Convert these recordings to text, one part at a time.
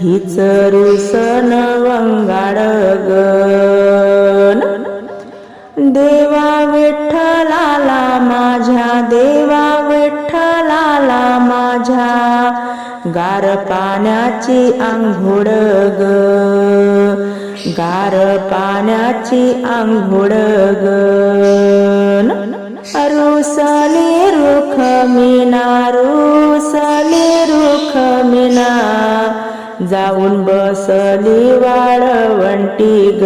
हिच रुसन वंगाड ग देवा विठ्ठलाला माझ्या देवा विठ्ठलाला माझ्या गार पाण्याची आंघोळ ग. गार पाण्याची आंघोळ ग रुसली रुख मीना रुसली रुख मी जाऊन बसली वाळवंटी ग.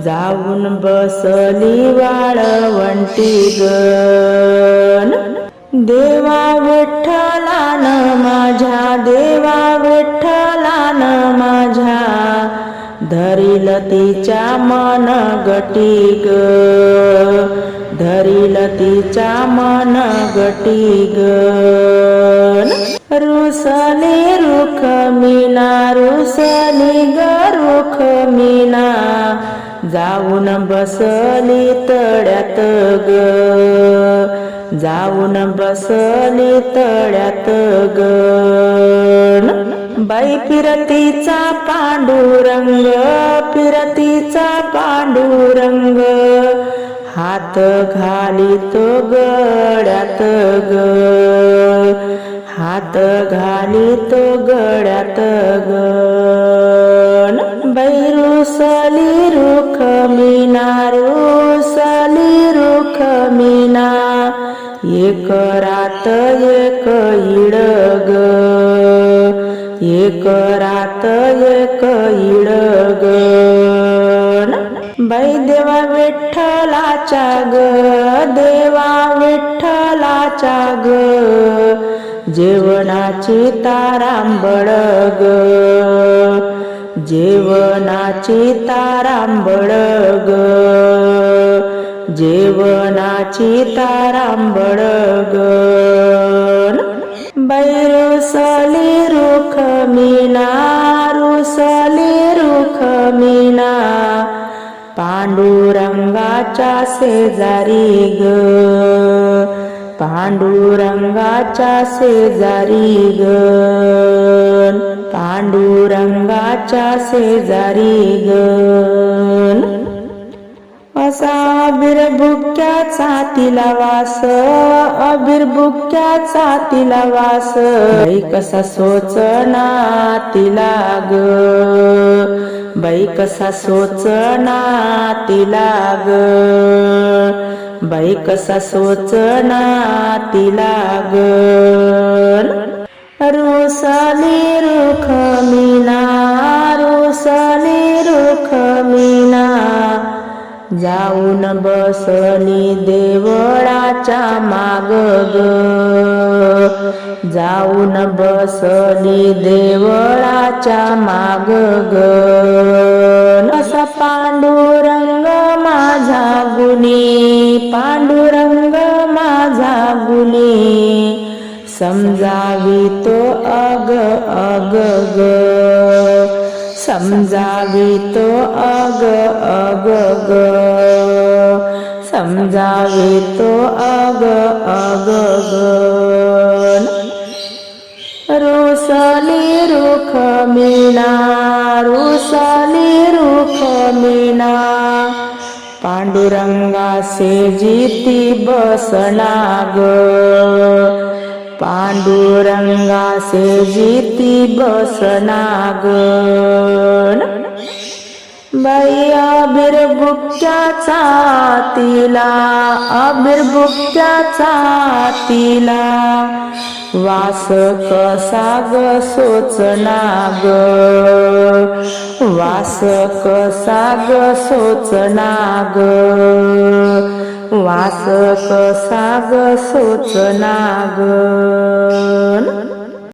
जाऊन बसली वाळवंटी ग. देवा विठ्ठलान माझ्या देवा धरील तिच्या मन गटीग. धरील तिच्या मन गटी ग रुसली रुख मीना रुसली ग रुख मीना. जाऊन बसली तळ्यात ग. जाऊन बसली तळ्यात ग. बाई फिरतीचा पांडुरंग फिरतीचा पांडुरंग. हात घाली तो गड्यात ग. हात घाली तो गड्यात ग बैरुसली रुख मीना रुसली रुख मीना. एक रात एक इडग. ग एक रात एक इड ग बाई देवा विठ्ठलाच्या ग देवा विठ्ठलाच्या ग. जेवणाची तारांबळ ग. जेवणाची तारांबळ ग. जेवणाची तारांबळ ग. पांडुरंगाच्या शेजारी ग. पांडुरंगाच्या शेजारी ग. पांडुरंगाच्या शेजारी ग. असा अबीरभुक्याचा तिला वास अबीरभुक्याचा तिला वास. कसा सोचना तिला ग. बाई कसा सोचना तिला ग बाई कसा सोचना तिला ग रुसली रुख जाऊन बसली देवळाच्या माग ग. जाऊन बसली देवळाच्या माग ग. असा पांडुरंग माझा गुणी पांडुरंग माझा गुणी. समजावी तो अग अग ग. समजावी तो अग अग ग. समजावितो अग अग ग रुसली रुख मीना रुसली रुख मीना पांडुरंगा से जीती बसना ग. पांडुरंगा से जीती बसना ग. अबीर बुक्याचा तिला अबीर बुक्याचा तिला वास कसा ग सोचना ग. वास कसा ग सोचना ग. वास कसा ग सोचना ग.